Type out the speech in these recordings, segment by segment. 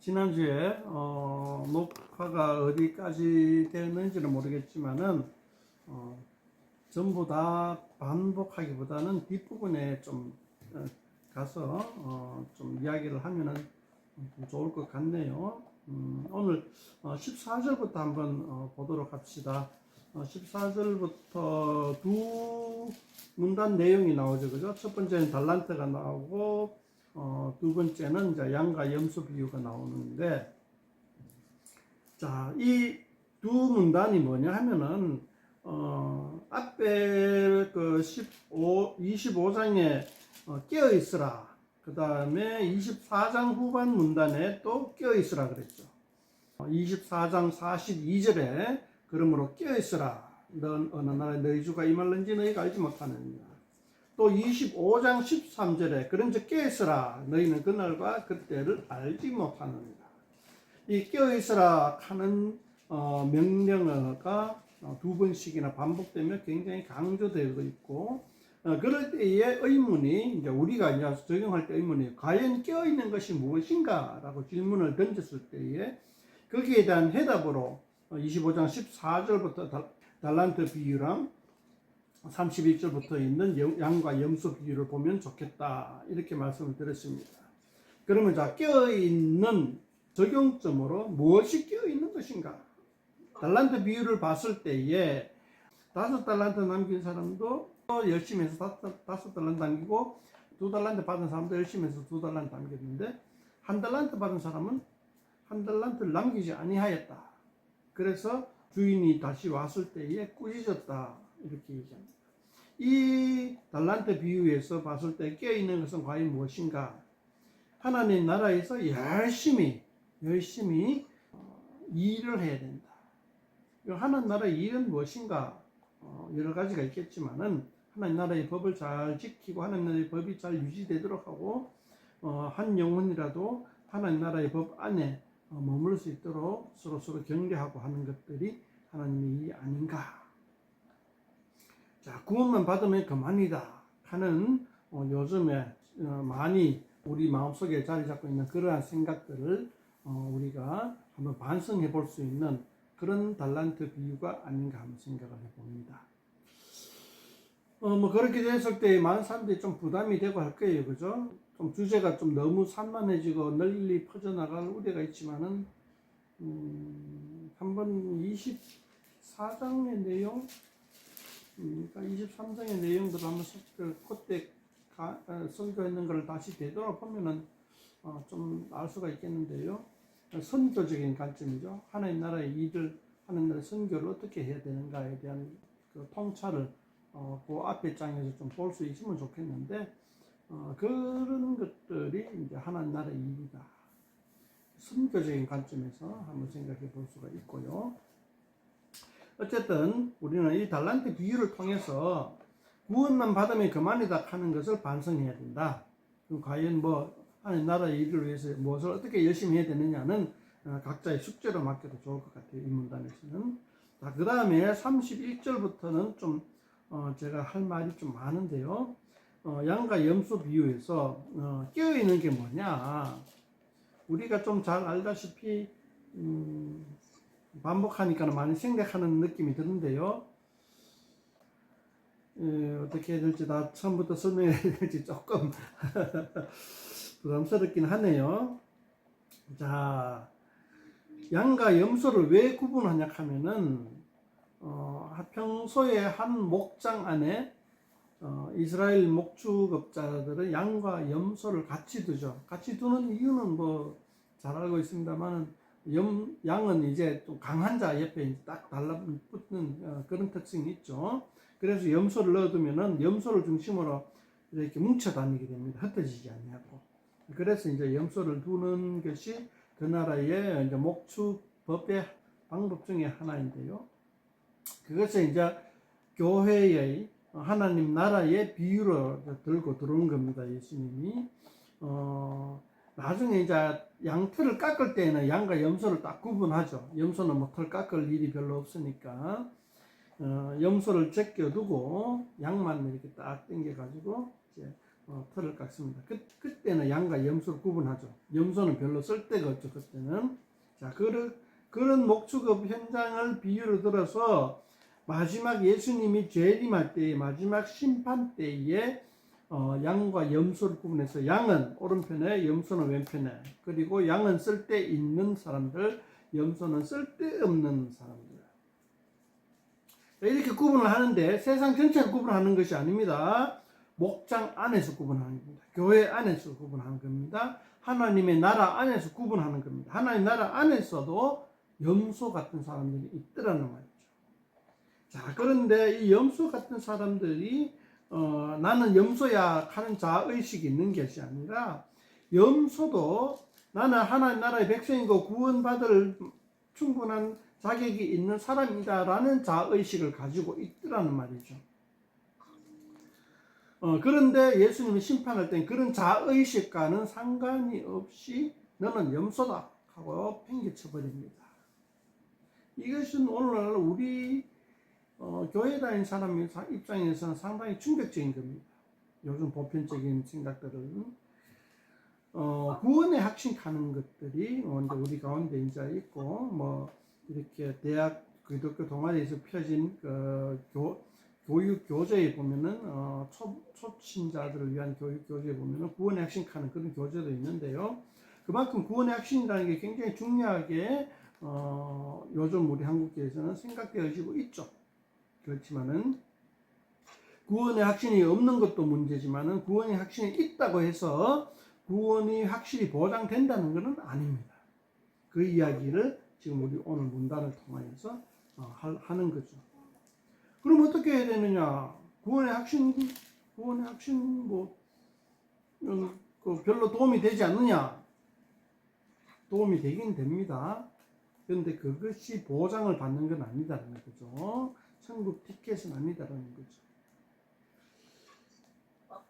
지난주에 어, 녹화가 어디까지 되었는지는 모르겠지만은 어, 전부 다 반복하기보다는 뒷부분에 좀 어, 가서 어, 좀 이야기를 하면은 좀 좋을 것 같네요. 음, 오늘 어, 14절부터 한번 어, 보도록 합시다. 어, 14절부터 두 문단 내용이 나오죠, 그죠? 첫 번째는 달란트가 나오고 어, 두 번째는 이제 양과 염소 비유가 나오는데, 자, 이 두 문단이 뭐냐 하면은, 어, 앞에 그 15, 25장에 어, 깨어 있으라. 그 다음에 24장 후반 문단에 또 깨어 있으라 그랬죠. 어, 24장 42절에 그러므로 깨어 있으라. 넌 어느 나라에 너희 주가 임할는지 너희가 알지 못하느냐. 또 25장 13절에 그런즉 깨어있으라 너희는 그날과 그때를 알지 못하느니라. 이 깨어있으라 하는 어, 명령어가 어, 두 번씩이나 반복되며 굉장히 강조되고 있고 어, 그럴 때의 의문이 이제 우리가 이제 적용할 때 의문이 과연 깨어 있는 것이 무엇인가라고 질문을 던졌을 때에 거기에 대한 해답으로 어, 25장 14절부터 달, 달란트 비유랑 31절부터 있는 영- 양과 염소 비유를 보면 좋겠다 이렇게 말씀을 드렸습니다. 그러면 자 깨어 있는 적용점으로 무엇이 깨어 있는 것인가? 달란트 비유를 봤을 때에 다섯 달란트 남긴 사람도 열심히 해서 다섯 달란트 남기고 두 달란트 받은 사람도 열심히 해서 두 달란트 남겼는데 한 달란트 받은 사람은 한 달란트를 남기지 아니하였다. 그래서 주인이 다시 왔을 때에 꾸짖었다 이렇게 얘기합니다. 이 달란트 비유에서 봤을 때 깨어 있는 것은 과연 무엇인가? 하나님 나라에서 열심히 열심히 어, 일을 해야 된다. 이 하나님 나라의 일은 무엇인가? 어, 여러 가지가 있겠지만은 하나님 나라의 법을 잘 지키고 하나님 나라의 법이 잘 유지되도록 하고 어, 한 영혼이라도 하나님 나라의 법 안에 어, 머물 수 있도록 서로 서로 격려하고 하는 것들이 하나님의 일이 아닌가? 자, 구원만 받으면 그만이다 하는 어, 요즘에 어, 많이 우리 마음속에 자리 잡고 있는 그러한 생각들을 어, 우리가 한번 반성해 볼 수 있는 그런 달란트 비유가 아닌가 하는 생각을 해봅니다. 어, 뭐 그렇게 됐을 때 많은 사람들이 좀 부담이 되고 할 거예요, 그죠? 좀 주제가 좀 너무 산만해지고 널리 퍼져나갈 우려가 있지만은 음, 한번 24장의 내용 음, 그러니까 23장의 내용들을 한번 서- 그 그때 가, 어, 설교했는 걸 다시 되돌아보면은 어, 좀 알 수가 있겠는데요. 선교적인 관점이죠. 하나님 나라의 일을 하나님 나라의 선교를 어떻게 해야 되는가에 대한 그 통찰을 어, 그 앞에 장에서 좀 볼 수 있으면 좋겠는데 어, 그런 것들이 이제 하나님 나라의 일이다. 선교적인 관점에서 한번 생각해 볼 수가 있고요. 어쨌든 우리는 이 달란트 비유를 통해서 구원만 받으면 그만이다 하는 것을 반성해야 된다. 과연 뭐 하나님 나라의 일을 위해서 무엇을 어떻게 열심히 해야 되느냐는 어, 각자의 숙제로 맡겨도 좋을 것 같아요. 이 문단에서는. 자, 그 다음에 31절부터는 좀 어, 제가 할 말이 좀 많은데요. 어, 양과 염소 비유에서 어, 끼어 있는 게 뭐냐? 우리가 좀 잘 알다시피 음, 반복하니까 많이 생략하는 느낌이 드는데요. 에, 어떻게 해야 될지 다 처음부터 설명해야 될지 조금 부담스럽긴 하네요. 자, 양과 염소를 왜 구분하냐 하면은 어, 평소에 한 목장 안에 어, 이스라엘 목축업자들은 양과 염소를 같이 두죠. 같이 두는 이유는 뭐 잘 알고 있습니다만은 염, 양은 이제 또 강한 자 옆에 딱 달라붙는 어, 그런 특징이 있죠. 그래서 염소를 넣어두면은 염소를 중심으로 이렇게 뭉쳐 다니게 됩니다. 흩어지지 아니하고. 그래서 이제 염소를 두는 것이 그 나라의 이제 목축법의 방법 중에 하나인데요. 그것을 이제 교회의 하나님 나라의 비유로 들고 들어온 겁니다. 예수님이. 어, 나중에 이제 양털을 깎을 때에는 양과 염소를 딱 구분하죠. 염소는 뭐 털 깎을 일이 별로 없으니까. 어, 염소를 제껴두고 양만 이렇게 딱 당겨가지고 이제 어, 털을 깎습니다. 그, 그때는 양과 염소를 구분하죠. 염소는 별로 쓸데가 없죠. 그때는 자 그런 그런 목축업 현장을 비유로 들어서 마지막 예수님이 재림할 때의 마지막 심판 때에 어, 양과 염소를 구분해서 양은 오른편에 염소는 왼편에 그리고 양은 쓸데 있는 사람들 염소는 쓸데 없는 사람들 이렇게 구분을 하는데 세상 전체를 구분하는 것이 아닙니다. 목장 안에서 구분하는 겁니다. 교회 안에서 구분하는 겁니다. 하나님의 나라 안에서 구분하는 겁니다. 하나님 나라 안에서도 염소 같은 사람들이 있더라는 말이죠. 자, 그런데 이 염소 같은 사람들이 어, 나는 염소야 하는 자의식이 있는 것이 아니라 염소도 나는 하나님 나라의 백성이고 구원받을 충분한 자격이 있는 사람이다라는 자의식을 가지고 있더라는 말이죠. 어, 그런데 예수님이 심판할 때 그런 자의식과는 상관이 없이 너는 염소다 하고 팽개쳐 버립니다. 이것은 오늘날 우리 어, 교회 다닌 사람 입장에서는 상당히 충격적인 겁니다. 요즘 보편적인 생각들은 어, 구원의 확신하는 것들이 먼저 우리 가운데 이제 있고 뭐 이렇게 대학 기독교 동아리에서 펴진 그 교, 교육 교재에 보면은 어, 초, 초신자들을 위한 교육 교재에 보면은 구원의 핵심하는 그런 교재도 있는데요. 그만큼 구원의 핵심이라는 게 굉장히 중요하게 어, 요즘 우리 한국교회에서는 생각되어지고 있죠. 그렇지만은 구원의 확신이 없는 것도 문제지만은 구원의 확신이 있다고 해서 구원이 확실히 보장된다는 것은 아닙니다. 그 이야기를 지금 우리 오늘 문단을 통하여서 어, 하는 거죠. 그럼 어떻게 해야 되느냐? 구원의 확신, 구원의 확신 뭐 음, 그 별로 도움이 되지 않느냐? 도움이 되긴 됩니다. 그런데 그것이 보장을 받는 건 아니다라는 거죠. 천국 티켓은 아니다라는 거죠.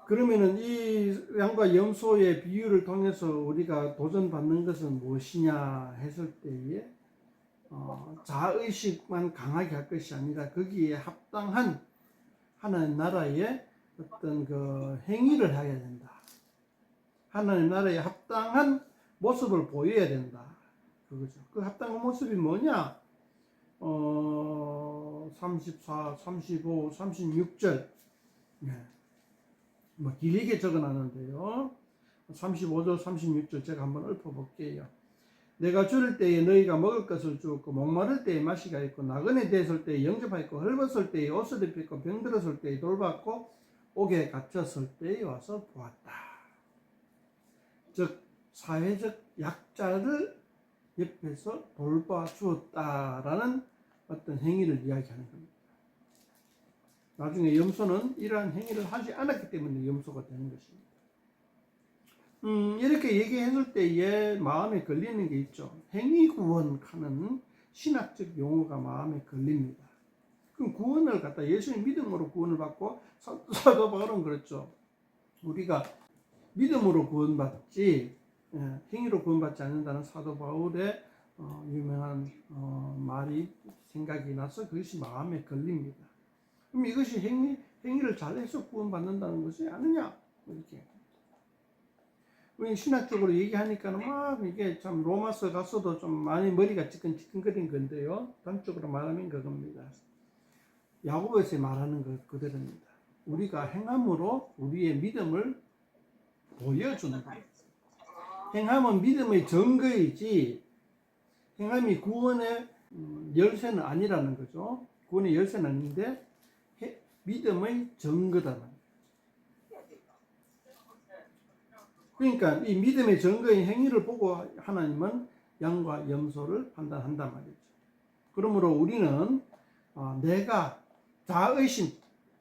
그러면은 이 양과 염소의 비유를 통해서 우리가 도전받는 것은 무엇이냐 했을 때에 어, 자의식만 강하게 할 것이 아니라 거기에 합당한 하나님 나라의 어떤 그 행위를 해야 된다. 하나님 나라에 합당한 모습을 보여야 된다. 그거죠. 그 합당한 모습이 뭐냐? 어, 34, 35, 36절. 네. 뭐 길게 적어 놨는데요. 35절, 36절 제가 한번 읊어 볼게요. 내가 줄일 때에 너희가 먹을 것을 주었고 목마를 때에 마시가 있고 나그네 되었을 때에 영접하였고 헐벗을 때에 옷을 입혔고 병들었을 때에 돌봤고 옥에 갇혔을 때에 와서 보았다. 즉 사회적 약자를 옆에서 돌봐 주었다라는 어떤 행위를 이야기하는 겁니다. 나중에 염소는 이러한 행위를 하지 않았기 때문에 염소가 되는 것입니다. 음, 이렇게 얘기했을 때에 마음에 걸리는 게 있죠. 행위 구원하는 신학적 용어가 마음에 걸립니다. 그럼 구원을 갖다 예수님 믿음으로 구원을 받고 사도 바울은 그렇죠. 우리가 믿음으로 구원받지 예, 행위로 구원받지 않는다는 사도 바울의 어, 유명한 어, 말이 생각이 나서 그것이 마음에 걸립니다. 그럼 이것이 행위, 행위를 잘해서 구원받는다는 것이 아니냐? 이렇게. 신학적으로 얘기하니까는 막 이게 참 로마서 갔어도 좀 많이 머리가 찌끈찌끈거린 건데요. 단적으로 말하면 그겁니다. 야고보에서 말하는 것 그대로입니다. 우리가 행함으로 우리의 믿음을 보여주는 것. 행함은 믿음의 증거이지 행함이 구원의 음, 열쇠는 아니라는 거죠. 구원의 열쇠는 아닌데 믿음의 증거다. 그러니까 이 믿음의 증거인 행위를 보고 하나님은 양과 염소를 판단한단 말이죠. 그러므로 우리는 어, 내가 자의심,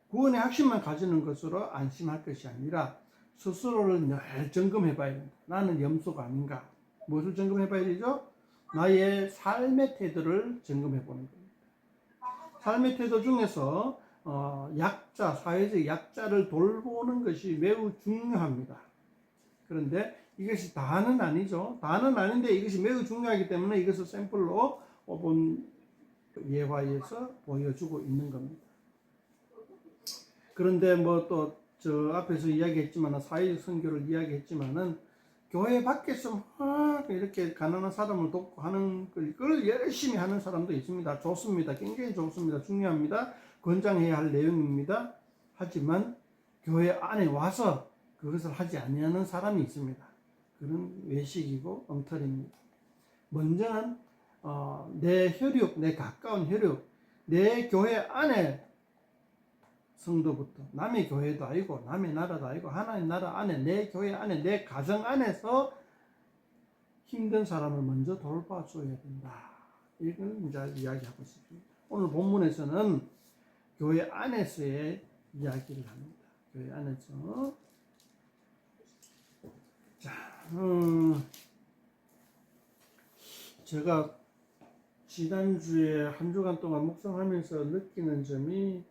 구원의 확신만 가지는 것으로 안심할 것이 아니라 스스로를 늘 점검해 봐야 된다. 나는 염소가 아닌가? 무엇을 점검해 봐야 되죠? 나의 삶의 태도를 점검해 보는 겁니다. 삶의 태도 중에서 어, 약자, 사회적 약자를 돌보는 것이 매우 중요합니다. 그런데 이것이 다는 아니죠. 다는 아닌데 이것이 매우 중요하기 때문에 이것을 샘플로 본 예화에서 보여주고 있는 겁니다. 그런데 뭐 또 저 앞에서 이야기했지만 사회적 선교를 이야기했지만은 교회 밖에서 막 이렇게 가난한 사람을 돕고 하는 걸- 열심히 하는 사람도 있습니다. 좋습니다. 굉장히 좋습니다. 중요합니다. 권장해야 할 내용입니다. 하지만 교회 안에 와서 그것을 하지 아니하는 사람이 있습니다. 그런 외식이고 엉터리입니다. 먼저는 어, 내 혈육, 내 가까운 혈육, 내 교회 안에 성도부터 남의 교회도 아니고 남의 나라도 아니고 하나님 나라 안에 내 교회 안에 내 가정 안에서 힘든 사람을 먼저 돌봐줘야 된다. 이걸 이제 이야기하고 있습니다. 오늘 본문에서는 교회 안에서의 이야기를 합니다. 교회 안에서 자, 음, 제가 지난주에 한 주간 동안 묵상하면서 느끼는 점이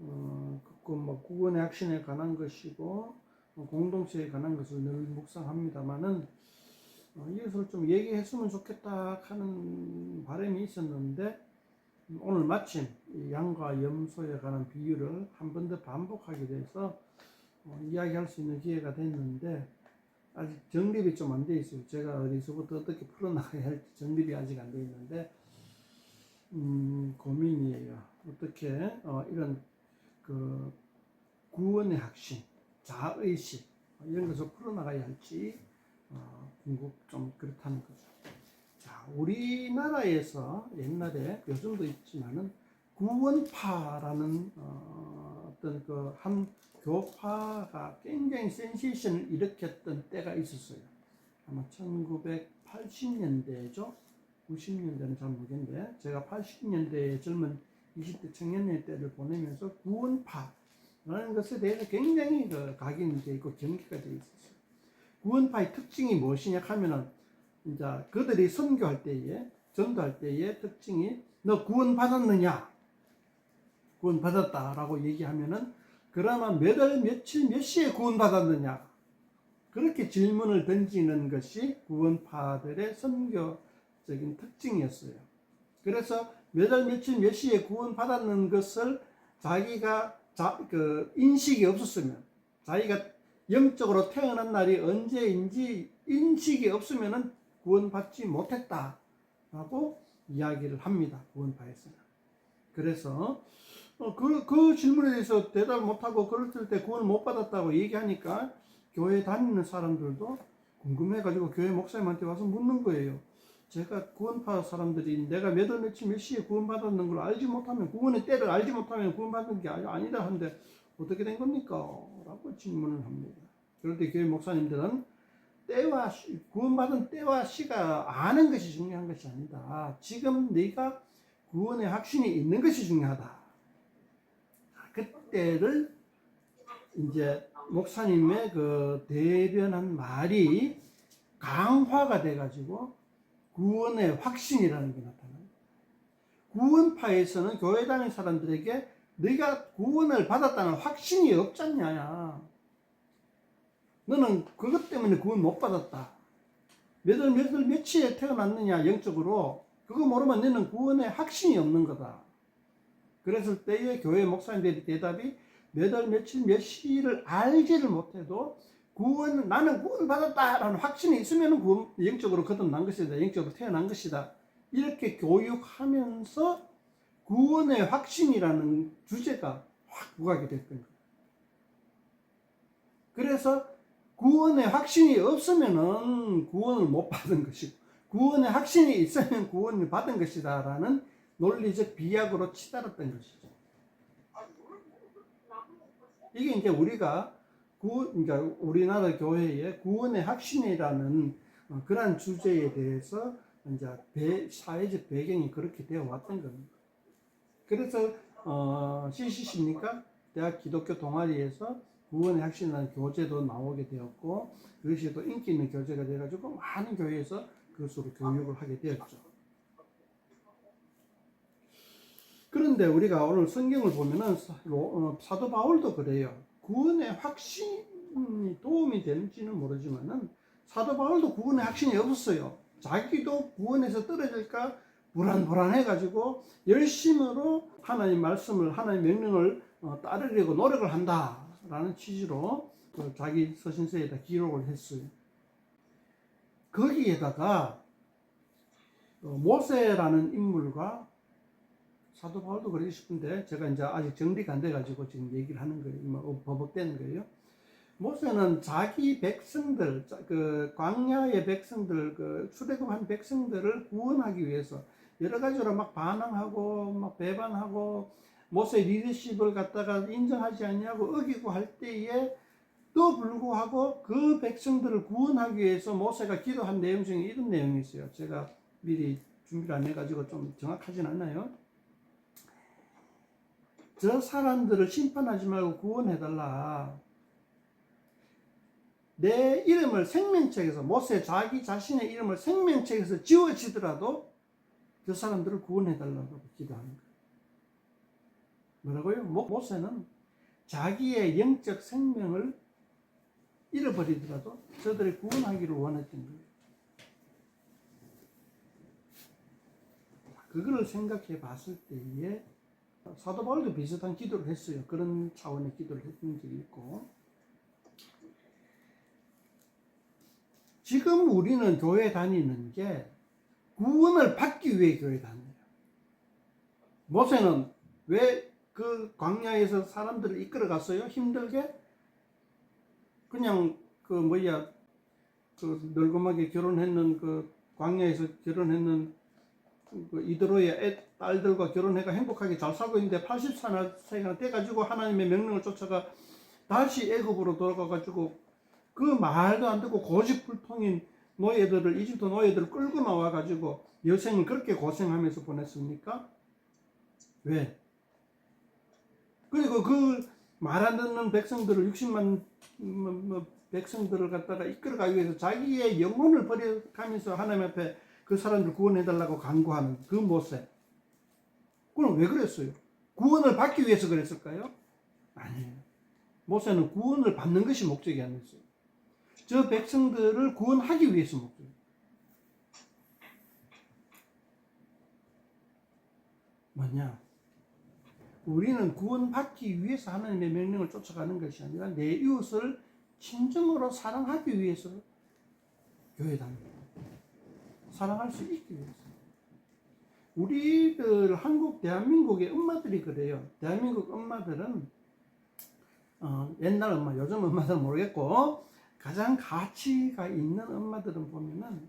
어, 그뭐 구원의 확신에 관한 것이고 어, 공동체에 관한 것을 늘 묵상합니다만은 어, 이것을 좀 얘기했으면 좋겠다 하는 바람이 있었는데 음, 오늘 마침 이 양과 염소에 관한 비유를 한 번 더 반복하게 돼서 어, 이야기할 수 있는 기회가 됐는데 아직 정립이 좀 안 돼 있어요. 제가 어디서부터 어떻게 풀어나가야 할지 정립이 아직 안 돼 있는데 음, 고민이에요. 어떻게 어, 이런 그 구원의 확신, 자의식 이런 것을 풀어나가야 할지 어, 궁금 좀 그렇다는 거죠. 자, 우리나라에서 옛날에 요즘도 있지만은 구원파라는 어, 어떤 그 한 교파가 굉장히 센세이션을 일으켰던 때가 있었어요. 아마 1980년대죠. 90년대는 잘 모르겠는데 제가 80년대의 젊은 20대 청년의 때를 보내면서 구원파라는 것에 대해서 굉장히 그 각인이 되어 있고 경계가 되어 있었어요. 구원파의 특징이 무엇이냐 하면은 이제 그들이 선교할 때에 전도할 때의 특징이 너 구원 받았느냐? 구원 받았다라고 얘기하면은 그러나 몇월 며칠 몇 시에 구원 받았느냐? 그렇게 질문을 던지는 것이 구원파들의 선교적인 특징이었어요. 그래서 몇 월 며칠 몇 시에 구원 받았는 것을 자기가 자, 그 인식이 없었으면 자기가 영적으로 태어난 날이 언제인지 인식이 없으면은 구원받지 못했다라고 이야기를 합니다. 구원파에서는. 그래서 어, 그, 그 질문에 대해서 대답을 못하고 그랬을 때 구원을 못 받았다고 얘기하니까 교회 다니는 사람들도 궁금해가지고 교회 목사님한테 와서 묻는 거예요. 제가 구원파 사람들이 내가 몇 월 며칠 몇 시에 구원받았는 걸 알지 못하면 구원의 때를 알지 못하면 구원받는 게 아니- 아니다 하는데 어떻게 된 겁니까? 라고 질문을 합니다. 그럴 때 교회 목사님들은 때와 시, 구원받은 때와 시가 아는 것이 중요한 것이 아니다. 지금 네가 구원의 확신이 있는 것이 중요하다. 그때를 이제 목사님의 그 대변한 말이 강화가 돼가지고 구원의 확신이라는 게 나타나요. 구원파에서는 교회 다니는 사람들에게 네가 구원을 받았다는 확신이 없잖냐. 너는 그것 때문에 구원 못 받았다. 몇월 몇월 며칠에 태어났느냐 영적으로 그거 모르면 너는 구원의 확신이 없는 거다. 그랬을 때에 교회 목사님들의 대답이 몇월 며칠 몇 시를 알지를 못해도 구원 나는 구원 받았다라는 확신이 있으면 구원 영적으로 거듭난 것이다. 영적으로 태어난 것이다. 이렇게 교육하면서 구원의 확신이라는 주제가 확 부각이 됐던 거예요. 그래서 구원의 확신이 없으면은 구원을 못 받은 것이고 구원의 확신이 있으면 구원을 받은 것이다라는 논리적 비약으로 치달았던 것이죠. 이게 이제 우리가 구, 그러니까 우리나라 교회의 구원의 확신이라는 어, 그러한 주제에 대해서 이제 배, 사회적 배경이 그렇게 되어 왔던 겁니다. 그래서 어, CCC입니까? 대학 기독교 동아리에서 구원의 확신이라는 교재도 나오게 되었고 그것이 또 인기 있는 교재가 돼가지고 많은 교회에서 그것으로 교육을 하게 되었죠. 그런데 우리가 오늘 성경을 보면은 어, 사도 바울도 그래요. 구원의 확신이 도움이 되는지는 모르지만은 사도 바울도 구원의 확신이 없었어요. 자기도 구원에서 떨어질까 불안불안해가지고 열심으로 하나님 말씀을 하나님 명령을 어, 따르려고 노력을 한다. 라는 취지로 그 자기 서신서에다 기록을 했어요. 거기에다가 어, 모세라는 인물과 사도 바울도 그러고 싶은데 제가 이제 아직 정리가 안 돼가지고 지금 얘기를 하는 거예요. 뭐 버벅대는 거예요. 모세는 자기 백성들, 자- 그 광야의 백성들, 그 출애굽한 백성들을 구원하기 위해서 여러 가지로 막 반항하고 막 배반하고 모세 리더십을 갖다가 인정하지 않냐고 어기고 할 때에 또 불구하고 그 백성들을 구원하기 위해서 모세가 기도한 내용 중에 이런 내용이 있어요. 제가 미리 준비를 안 해가지고 좀 정확하진 않나요? 저 사람들을 심판하지 말고 구원해달라. 내 이름을 생명책에서 모세 자기 자신의 이름을 생명책에서 지워지더라도 저 사람들을 구원해달라고 기도하는 거예요. 뭐라고요? 모- 모세는 자기의 영적 생명을 잃어버리더라도 저들을 구원하기를 원했던 거예요. 그거를 생각해 봤을 때에 사도 바울도 비슷한 기도를 했어요. 그런 차원의 기도를 했던 적이 있고 지금 우리는 교회 다니는 게 구원을 받기 위해 교회 다녀요. 모세는 왜 그 광야에서 사람들을 이끌어 갔어요? 힘들게? 그냥 그 뭐야 그 늙음하게 결혼했는 그 광야에서 결혼했는 그 이드로의 애, 딸들과 결혼해가 행복하게 잘 살고 있는데 80세나 돼가지고 하나님의 명령을 쫓아가 다시 애굽으로 돌아가가지고 그 말도 안 듣고 고집불통인 노예들을 이집트 노예들을 끌고 나와가지고 여생을 그렇게 고생하면서 보냈습니까? 왜? 그리고 그 말 안 듣는 백성들을 60만 뭐, 뭐 백성들을 갖다가 이끌어가기 위해서 자기의 영혼을 버려가면서 하나님 앞에 그 사람들 구원해달라고 간구하는 그 모습. 그럼 왜 그랬어요? 구원을 받기 위해서 그랬을까요? 아니에요. 모세는 구원을 받는 것이 목적이 아니었어요. 저 백성들을 구원하기 위해서 목적. 뭐냐? 우리는 구원받기 위해서 하나님의 명령을 쫓아가는 것이 아니라 내 이웃을 진정으로 사랑하기 위해서 교회 다닙니다. 사랑할 수 있기 위해서. 우리들 한국 대한민국의 엄마들이 그래요. 대한민국 엄마들은 어, 옛날 엄마, 요즘 엄마들은 모르겠고 가장 가치가 있는 엄마들은 보면은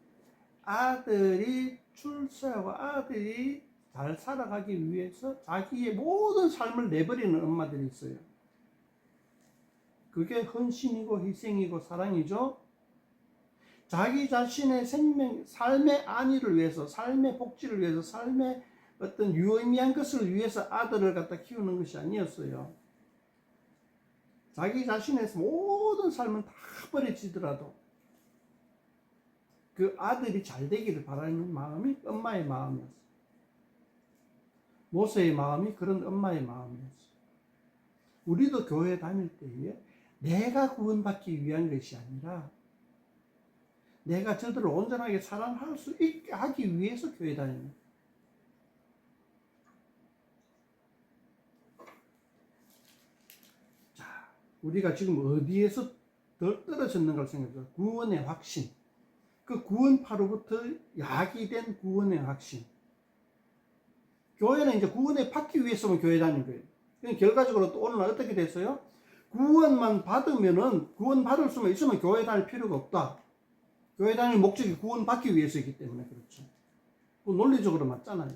아들이 출세하고 아들이 잘 살아가기 위해서 자기의 모든 삶을 내버리는 엄마들이 있어요. 그게 헌신이고 희생이고 사랑이죠. 자기 자신의 생명, 삶의 안위를 위해서, 삶의 복지를 위해서, 삶의 어떤 유의미한 것을 위해서 아들을 갖다 키우는 것이 아니었어요. 자기 자신의 모든 삶은 다 버려지더라도 그 아들이 잘 되기를 바라는 마음이 엄마의 마음이었어요. 모세의 마음이 그런 엄마의 마음이었어요. 우리도 교회 다닐 때에 내가 구원받기 위한 것이 아니라 내가 저들을 온전하게 사랑할 수 있게 하기 위해서 교회 다니는. 자, 우리가 지금 어디에서 더 떨어졌는가를 생각해보세요. 구원의 확신. 그 구원파로부터 야기된 구원의 확신. 교회는 이제 구원에 받기 위해서만 교회 다니는 거예요. 그럼 결과적으로 또 오늘 어떻게 됐어요? 구원만 받으면은 구원 받을 수만 있으면 교회 다닐 필요가 없다. 교회 다닐 목적이 구원 받기 위해서이기 때문에 그렇죠. 그 논리적으로 맞잖아요.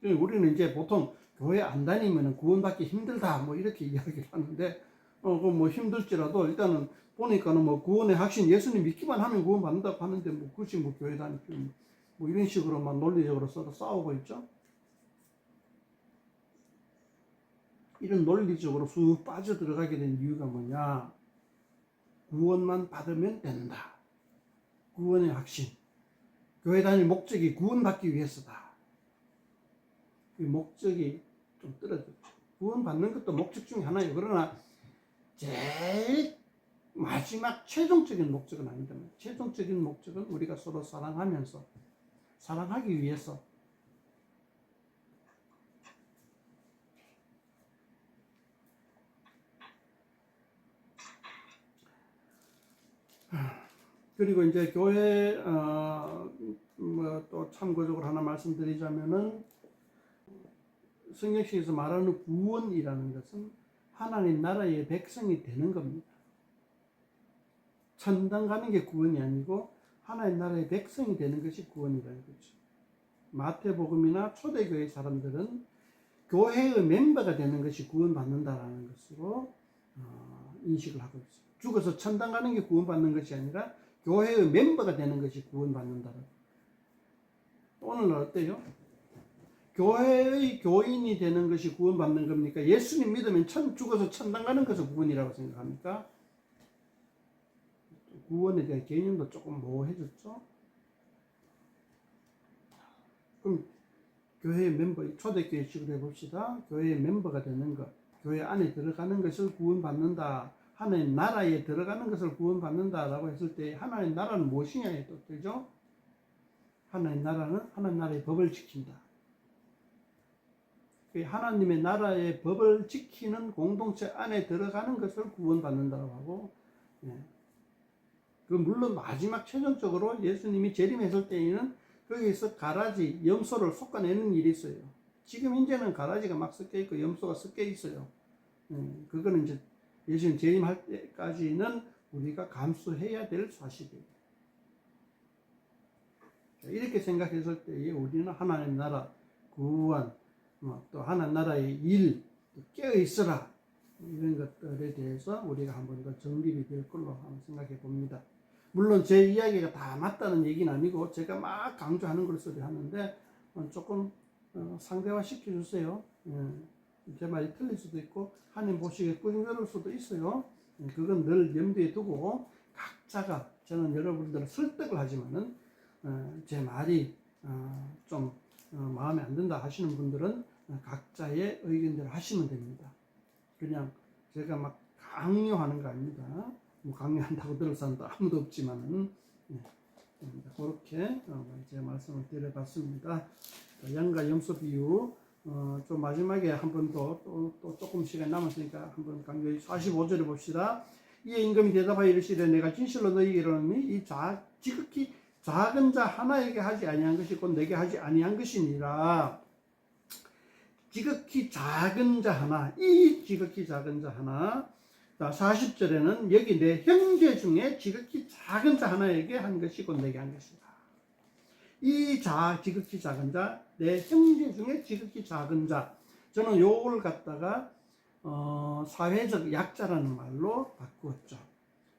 그러니까 우리는 이제 보통 교회 안 다니면 구원받기 힘들다 뭐 이렇게 이야기를 하는데 어그뭐 힘들지라도 일단은 보니까는 뭐 구원의 확신 예수님 믿기만 하면 구원 받는다고 하는데 뭐 굳이 뭐 교회 필요 뭐 이런 식으로만 논리적으로 서로 싸우고 있죠. 이런 논리적으로 쑥 빠져 들어가게 된 이유가 뭐냐? 구원만 받으면 된다. 구원의 확신. 교회 다닐 목적이 구원받기 위해서다. 그 목적이 좀 떨어졌죠. 구원받는 것도 목적 중에 하나예요. 그러나 제일 마지막 최종적인 목적은 아니다. 최종적인 목적은 우리가 서로 사랑하면서 사랑하기 위해서 그리고 이제 교회 어, 뭐또 참고적으로 하나 말씀드리자면은 성경식에서 말하는 구원이라는 것은 하나님 나라의 백성이 되는 겁니다. 천당 가는 게 구원이 아니고 하나님 나라의 백성이 되는 것이 구원이라는 거죠. 마태복음이나 초대교회 사람들은 교회의 멤버가 되는 것이 구원받는다라는 것으로 어, 인식을 하고 있어요. 죽어서 천당 가는 게 구원받는 것이 아니라 교회의 멤버가 되는 것이 구원받는다라고. 오늘은 어때요? 교회의 교인이 되는 것이 구원받는 겁니까? 예수님 믿으면 천, 죽어서 천당 가는 것을 구원이라고 생각합니까? 구원에 대한 개념도 조금 모호해졌죠? 그럼 교회의 멤버, 초대교회식으로 해봅시다. 교회의 멤버가 되는 것, 교회 안에 들어가는 것을 구원받는다. 하나님 나라에 들어가는 것을 구원받는다라고 했을 때 하나님 나라는 무엇이냐에 또 되죠? 하나님 나라는 하나님 나라의 법을 지킨다. 그 하나님의 나라의 법을 지키는 공동체 안에 들어가는 것을 구원받는다고 하고, 예. 그 물론 마지막 최종적으로 예수님이 재림했을 때에는 거기서 가라지, 염소를 솎아내는 일이 있어요. 지금 현재는 가라지가 막 섞여 있고 염소가 섞여 있어요. 음, 그거는 이제 예수님 재림할 때까지는 우리가 감수해야 될. 자, 이렇게 생각했을 때에 우리는 하나님 나라 구원, 뭐, 또 하나님 나라의 일, 깨어 있어라 이런 것들에 대해서 우리가 한번 더 정립이 될 걸로 한번 생각해 봅니다. 물론 제 이야기가 다 맞다는 얘기는 아니고 제가 막 강조하는 걸 소리 하는데 어, 조금 어, 상대화 시켜주세요. 예. 제 말이 틀릴 수도 있고 하나님 보시기에 꾸중스러울 수도 있어요. 예, 그건 늘 염두에 두고 각자가 저는 여러분들을 설득을 하지만은 어, 제 말이 어, 좀 어, 마음에 안 든다 하시는 분들은 어, 각자의 의견대로 하시면 됩니다. 그냥 제가 막 강요하는 거 아닙니다. 뭐 강요한다고 들을 사람도 아무도 없지만은 예, 그렇게 어, 제 말씀을 드려봤습니다. 양과 염소 비유 어, 좀 마지막에 한 번 더 또, 또 조금 시간 남았으니까 한 번 강조히 45절에 봅시다. 이에 임금이 대답하여 이르시되 내가 진실로 너희에게 이르노니 이 자, 지극히 작은 자 하나에게 하지 아니한 것이 곧 내게 하지 아니한 것이니라. 지극히 작은 자 하나, 이 지극히 작은 자 하나. 자, 40절에는 여기 내 형제 중에 지극히 작은 자 하나에게 한 것이 곧 내게 한 것이다. 이 자, 지극히 작은 자, 내 형제 중에 지극히 작은 자. 저는 요걸 갖다가 어, 사회적 약자라는 말로 바꾸었죠.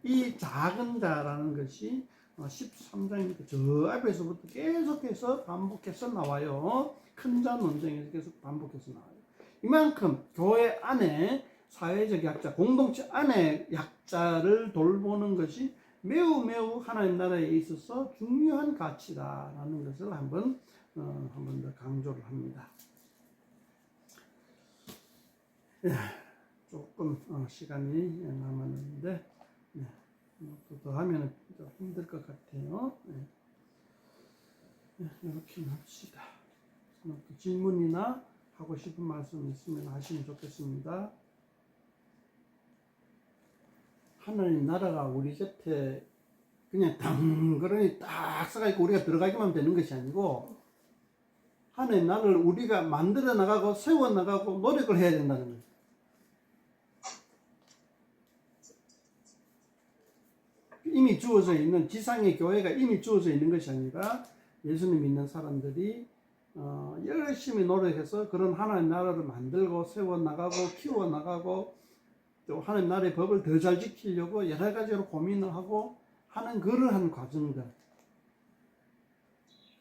이 작은 자라는 것이 13장이니까 저 앞에서부터 계속해서 반복해서 나와요. 큰 자 논쟁에서 계속 반복해서 나와요. 이만큼 교회 안에 사회적 약자, 공동체 안에 약자를 돌보는 것이 매우 매우 하나님 나라에 있어서 중요한 가치다라는 것을 한번 어, 한번 더 강조를 합니다. 예, 조금 어, 시간이 남았는데 네, 더 하면 좀 힘들 것 같아요. 네. 네, 이렇게 합시다. 뭐 질문이나 하고 싶은 말씀 있으면 하시면 좋겠습니다. 하나님 나라가 우리 곁에 그냥 당그러니 딱 써가 있고 우리가 들어가기만 되는 것이 아니고 하나님 나라를 우리가 만들어 나가고 세워 나가고 노력을 해야 된다는 거예요. 이미 주어져 있는 지상의 교회가 이미 주어져 있는 것이 아니라 예수님 믿는 사람들이 어, 열심히 노력해서 그런 하나님 나라를 만들고 세워 나가고 키워 나가고 또 하나님 나라의 법을 더 잘 지키려고 여러 가지로 고민을 하고 하는 그러한 과정들.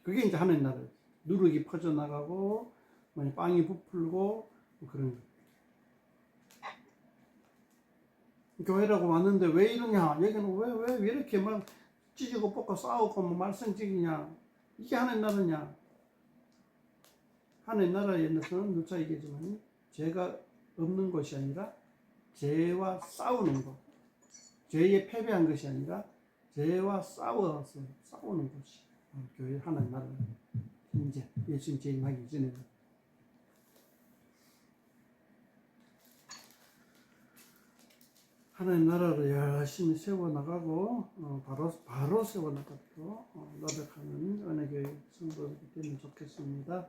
그게 이제 하나님 나라. 누룩이 퍼져 나가고 뭐 빵이 부풀고 뭐 그런 거. 교회라고 왔는데 왜 이러냐? 여기는 왜, 왜, 왜 이렇게 막 찢고 뽑고 싸우고 뭐 말썽지기냐? 이게 하나님 나라냐? 하나님 나라에서는 누차 얘기하지만 죄가 없는 것이 아니라 죄와 싸우는 것. 죄에 패배한 것이 아니라 죄와 싸워서 싸우는 것이 교회 하나님 나라. 이제 예수님 재림하기 전에는. 하나님 나라를 열심히 세워나가고 어, 바로 바로 세워나가도록 어, 노력하는 은혜교회 성도들이 되면 좋겠습니다.